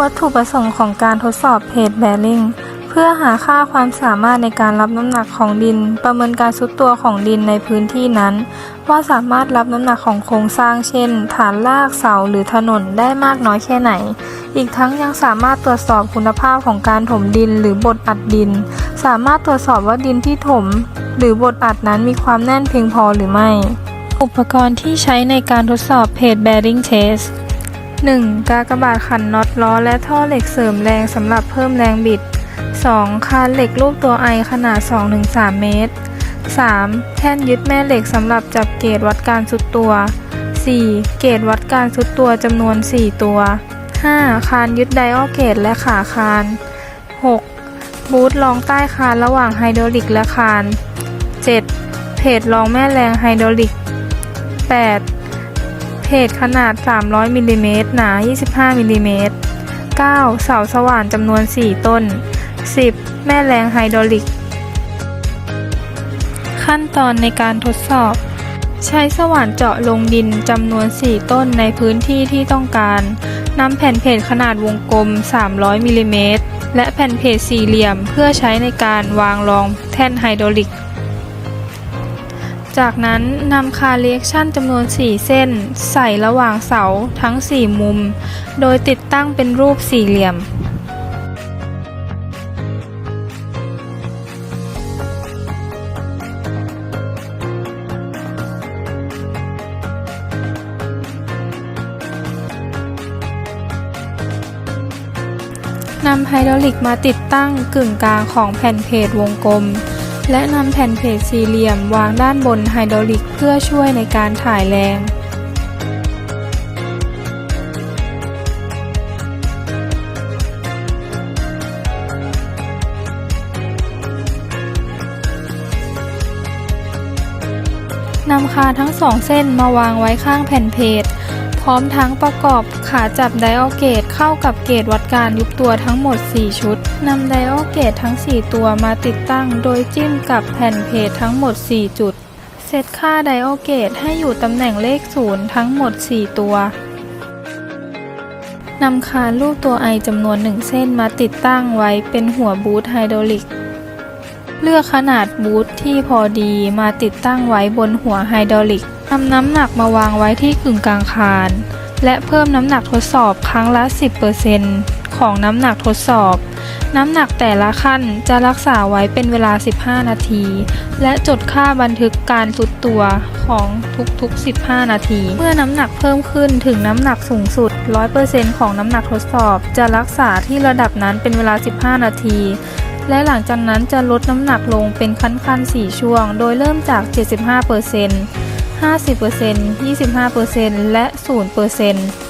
วัตถุประสงค์ของการทดสอบเพจแบริ่งเพื่อหาค่าความสามารถในการรับน้ำหนักของดิน ประเมินการซุดตัวของดินในพื้นที่นั้น ว่าสามารถรับน้ำหนักของโครงสร้างเช่น ฐานรากเสาหรือถนนได้มากน้อยแค่ไหน อีกทั้งยังสามารถตรวจสอบคุณภาพของการถมดินหรือบดอัดดิน สามารถตรวจสอบว่าดินที่ถม หรือบดอัดนั้นมีความแน่นเพียงพอหรือไม่ อุปกรณ์ที่ใช้ในการทดสอบเพจ bearing test 1. กากบาทขันน็อตล้อและท่อเหล็กเสริมแรงสำหรับเพิ่มแรงบิด 2. คานเหล็กรูปตัวไอขนาด 2-3 เมตร 3. แท่นยึดแม่เหล็กสำหรับจับเกจวัดการสุดตัว 4. เกจวัดการสุดตัวจำนวน 4 ตัว 5. คานยึดไดออเกจและขาคาน 6. บูทรองใต้คานระหว่างไฮดรอลิกและคาน 7. เพจรองแม่แรงไฮดรอลิก 8. เพจขนาด 300มิลลิเมตรหนา 25มิลลิเมตร 9. เสาสว่านจำนวน 4 ต้น 10. แม่แรงไฮดรอลิก ขั้นตอนในการทดสอบ ใช้สว่านเจาะลงดินจำนวน 4 ต้นในพื้นที่ที่ต้องการนำแผ่นเพจขนาดวงกลม 300มิลลิเมตรและแผ่นเพจสี่เหลี่ยมเพื่อใช้ในการวางรองแท่นไฮดรอลิก จากนั้นนำคาเรียกชั่นจำนวน 4 เส้น ใส่ระหว่างเสาทั้ง 4 มุม โดยติดตั้งเป็นรูปสี่เหลี่ยม นำไฮดรอลิกมาติดตั้งกึ่งกลางของแผ่นเพจวงกลม และนำแผ่นเพจสี่เหลี่ยมวางด้านบนไฮดรอลิกเพื่อช่วยในการถ่ายแรง นำคานทั้งสองเส้นมาวางไว้ข้างแผ่นเพจพร้อมทั้งประกอบขาจับไดออเกตเข้ากับเกตวัดการยุบตัวทั้งหมด 4 ชุดนำไดออเกตทั้ง 4 ตัวมาติดตั้ง โดยจิ้มกับแผ่นเพจทั้งหมด 4 จุด เซตค่าไดออเกตให้อยู่ตำแหน่งเลข 0 ทั้งหมด 4 ตัวนำคานรูปตัวไอจำนวน1เส้นมาติดตั้งไว้เป็นหัวบูทไฮดรอลิก เลือกขนาดบูทที่พอดีมาติดตั้งไว้บนหัวไฮดรอลิกนำน้ำหนักมาวางไว้ที่กึ่งกลางคาน และเพิ่มน้ำหนักทดสอบครั้งละ 10%ของน้ำหนักทดสอบ น้ำหนักแต่ละขั้นจะรักษาไว้เป็นเวลา 15 นาที และจดค่าบันทึกการสุดตัวของทุกๆ 15 นาที เมื่อน้ำหนักเพิ่มขึ้นถึงน้ำหนักสูงสุด 100%ของน้ำหนักทดสอบ จะรักษาที่ระดับนั้นเป็นเวลา 15 นาที และหลังจากนั้นจะลดน้ำหนักลงเป็นขั้นๆ 4 ช่วง โดยเริ่มจาก 75% 50% 25%และ 0%